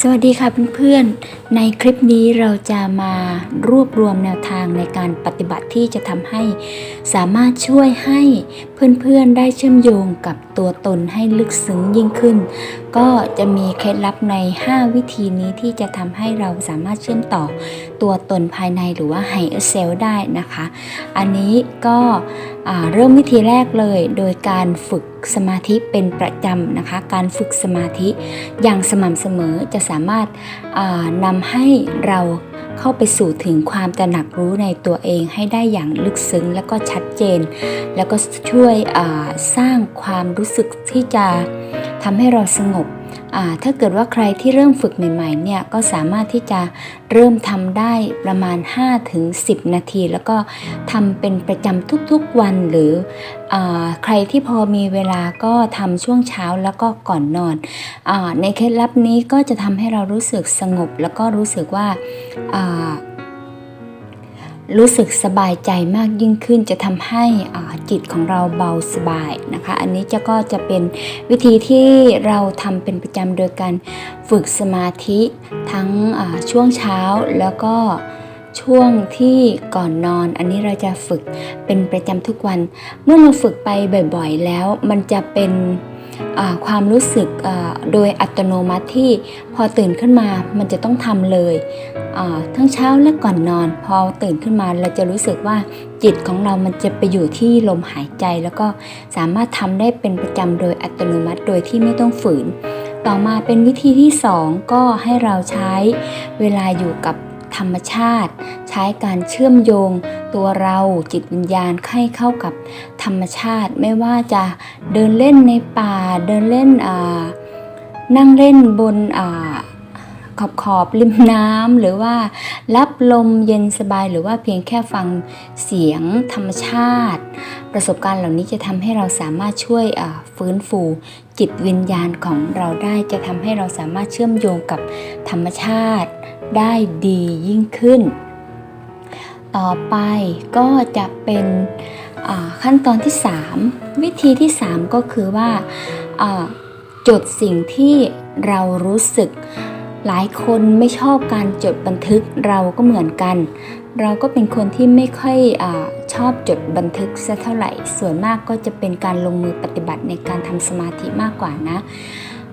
สวัสดีค่ะเพื่อนๆ ในคลิปนี้เราจะมารวบรวมแนวทางในการปฏิบัติที่จะทำให้สามารถช่วยให้เพื่อนๆ ได้เชื่อมโยงกับตัวตนให้ลึกซึ้งยิ่งขึ้น ก็จะมีเคล็ดลับใน 5 วิธีนี้ที่จะทำให้เราสามารถเชื่อมต่อตัวตนภายในหรือว่าไฮเซลได้นะคะ อันนี้ก็เริ่มวิธีแรกเลย โดยการฝึกสมาธิเป็นประจำนะคะ การฝึกสมาธิอย่างสม่ำเสมอจะสามารถนำให้เราเข้าไปสู่ถึงความตระหนักรู้ในตัวเองให้ได้อย่างลึกซึ้งและก็ชัดเจน แล้วก็ช่วยสร้างความรู้สึกที่จะ ทำให้เราสงบอ่าถ้าเกิดว่าใครที่เริ่มฝึกใหม่ๆเนี่ยก็สามารถที่จะเริ่มทำได้ประมาณ 5-10 นาที แล้วก็ทำเป็นประจำทุกๆวันหรืออาใครที่พอมีเวลาก็ทำช่วงเช้าแล้วก็ก่อนนอนอาในเคล็ดลับนี้ก็จะทำให้เรารู้สึกสงบ แล้วก็รู้สึกว่า รู้สึกสบายใจมากยิ่งขึ้นจะทำให้อาจิตของเราเบาสบายนะคะ อันนี้จะก็จะเป็นวิธีที่เราทำเป็นประจำโดยการฝึกสมาธิทั้งช่วงเช้าแล้วก็ช่วงที่ก่อนนอน อันนี้เราจะฝึกเป็นประจำทุกวัน เมื่อเราฝึกไปบ่อยๆแล้ว มันจะเป็น ความรู้สึกโดยอัตโนมัติที่พอตื่นขึ้นมามันจะต้องทำเลย ทั้งเช้าและก่อนนอน พอตื่นขึ้นมาเราจะรู้สึกว่าจิตของเรามันจะไปอยู่ที่ลมหายใจ แล้วก็สามารถทำได้เป็นประจำโดยอัตโนมัติโดยที่ไม่ต้องฝืน ต่อมาเป็นวิธีที่ 2 ก็ให้เราใช้เวลาอยู่กับ ธรรมชาติ ใช้การเชื่อมโยง ตัวเราจิตวิญญาณให้เข้ากับธรรมชาติ ไม่ว่าจะเดินเล่นในป่า เดินเล่นนั่งเล่นบนขอบขอบริมน้ำหรือว่ารับลมเย็นสบายหรือว่าเพียงแค่ฟังเสียงธรรมชาติ ประสบการณ์เหล่านี้จะทำให้เราสามารถช่วยฟื้นฟูจิตวิญญาณของเราได้จะทำให้เราสามารถเชื่อมโยงกับธรรมชาติ ได้ดียิ่งขึ้น ต่อไปก็จะเป็นขั้นตอนที่ 3 วิธีที่ 3 ก็คือว่าจดสิ่งที่เรารู้สึก หลายคนไม่ชอบการจดบันทึกเราก็เหมือนกัน เราก็เป็นคนที่ไม่ค่อยอชอบจดบันทึกสักเท่าไหร่ ส่วนมากก็จะเป็นการลงมือปฏิบัติในการทำสมาธิมากกว่านะ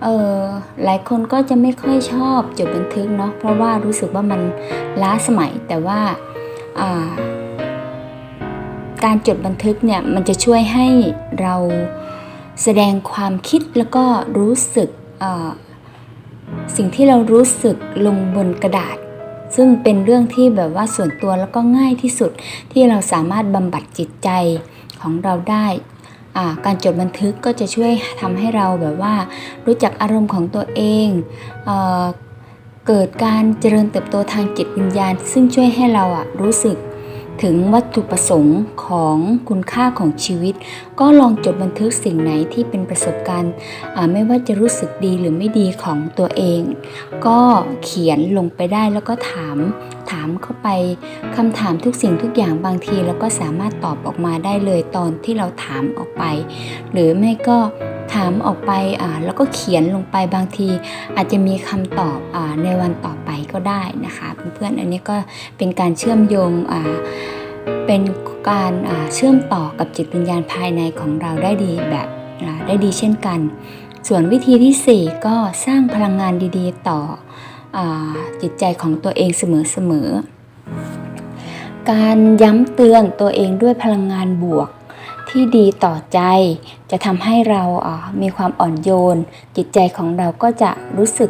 เออหลายคนก็จะไม่ค่อยชอบจดบันทึกเนาะเพราะว่ารู้สึกว่ามันล้าสมัยแต่ว่าการจดบันทึกเนี่ยมันจะช่วยให้เราแสดงความคิดแล้วก็รู้สึกสิ่งที่เรารู้สึกลงบนกระดาษ ซึ่งเป็นเรื่องที่แบบว่าส่วนตัวแล้วก็ง่ายที่สุดที่เราสามารถบำบัดจิตใจของเราได้ การจดบันทึกก็จะช่วยทำให้เราแบบว่า รู้จักอารมณ์ของตัวเองเอเกิดการเจริญเติบโตทางจิตวิญญาณ ซึ่งช่วยให้เราอะรู้สึกถึงวัตถุประสงค์ของคุณค่าของชีวิต ก็ลองจดบันทึกสิ่งไหนที่เป็นประสบการณ์ไม่ว่าจะรู้สึกดีหรือไม่ดีของตัวเอง ก็เขียนลงไปได้แล้วก็ถาม ถามเข้าไปคำถามทุกสิ่งทุกอย่างบางทีเราก็สามารถตอบออกมาได้เลยตอนที่เราถามออกไป หรือไม่ก็ถามออกไปอ่าแล้วก็เขียนลงไปบางที อาจจะมีคำตอบอาในวันต่อไปก็ได้นะคะเพื่อนๆอันนี้ก็เป็นการเชื่อมโยงอ่าเป็นการอ่าเชื่อมต่อกับจิตวิญญาณภายในของเราได้ดีแบบอ่าได้ดีเช่นกัน ส่วนวิธีที่ 4 ก็สร้างพลังงานดีๆ ต่อ จิตใจของตัวเองเสมอๆ การย้ำเตือนตัวเองด้วยพลังงานบวกที่ดีต่อใจ จะทำให้เรามีความอ่อนโยน จิตใจของเราก็จะรู้สึก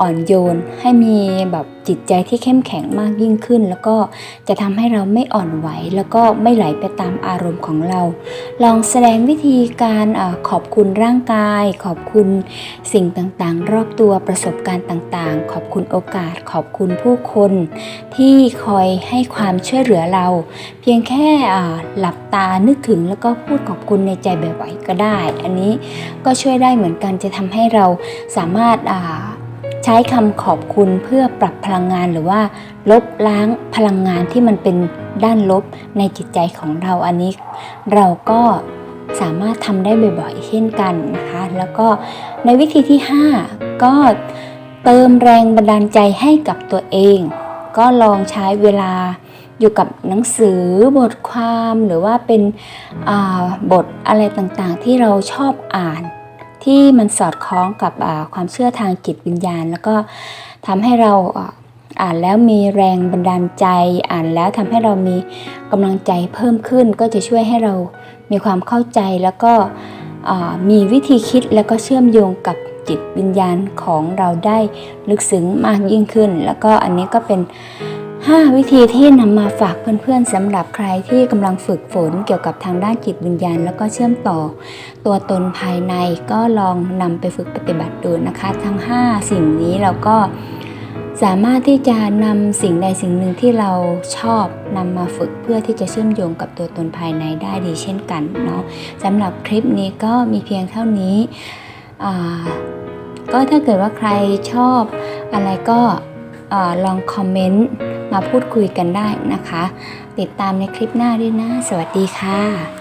อ่อนโยน ให้มีแบบจิตใจที่เข้มแข็งมากยิ่งขึ้น แล้วก็จะทำให้เราไม่อ่อนไหว แล้วก็ไม่ไหลไปตามอารมณ์ของเรา ลองแสดงวิธีการอขอบคุณร่างกาย ขอบคุณสิ่งต่างๆ รอบตัวประสบการณ์ต่างๆ ขอบคุณโอกาส ขอบคุณผู้คน ที่คอยให้ความช่วยเหลือเรา เพียงแค่หลับตานึกถึงแล้วก็พูดขอบคุณในใจบ่อยๆก็ได้ อันนี้ก็ช่วยได้เหมือนกันจะทำให้เราสามารถ ใช้คำขอบคุณเพื่อปรับพลังงานหรือว่า ลบล้างพลังงานที่มันเป็นด้านลบในจิตใจของเราอันนี้ เราก็สามารถทำได้บ่อยๆเช่นกันนะคะ แล้วก็ในวิธีที่ 5 ก็เติมแรงบันดาลใจให้กับตัวเอง ก็ลองใช้เวลาอยู่กับหนังสือบทความหรือว่าเป็นบทอะไรต่างๆ ที่เราชอบอ่าน ที่มันสอดคล้องกับความเชื่อทางจิตวิญญาณ แล้วก็ทำให้เราอ่านแล้วมีแรงบันดาลใจ อ่านแล้วทำให้เรามีกำลังใจเพิ่มขึ้น ก็จะช่วยให้เรามีความเข้าใจแล้วก็มีวิธีคิดแล้วก็เชื่อมโยงกับจิตวิญญาณของเราได้ลึกซึ้งมากยิ่งขึ้น แล้วก็อันนี้ก็เป็น 5 วิธีที่นำมาฝากเพื่อนๆสำหรับใครที่กำลังฝึกฝนเกี่ยวกับทางด้านจิตวิญญาณ แล้วก็เชื่อมต่อ ตัวตนภายในก็ลองนำไปฝึกปฏิบัติดูนะคะ ทั้ง 5 สิ่งนี้เราก็สามารถที่จะนำสิ่งใดสิ่งหนึ่งที่เราชอบนำมาฝึกเพื่อที่จะเชื่อมโยงกับตัวตนภายในได้ดีเช่นกันเนาะสำหรับคลิปนี้ก็มีเพียงเท่านี้ก็ถ้าเกิดว่าใครชอบอะไรก็อลองคอมเมนต์ มาพูดคุยกันได้นะคะ ติดตามในคลิปหน้าด้วยนะ สวัสดีค่ะ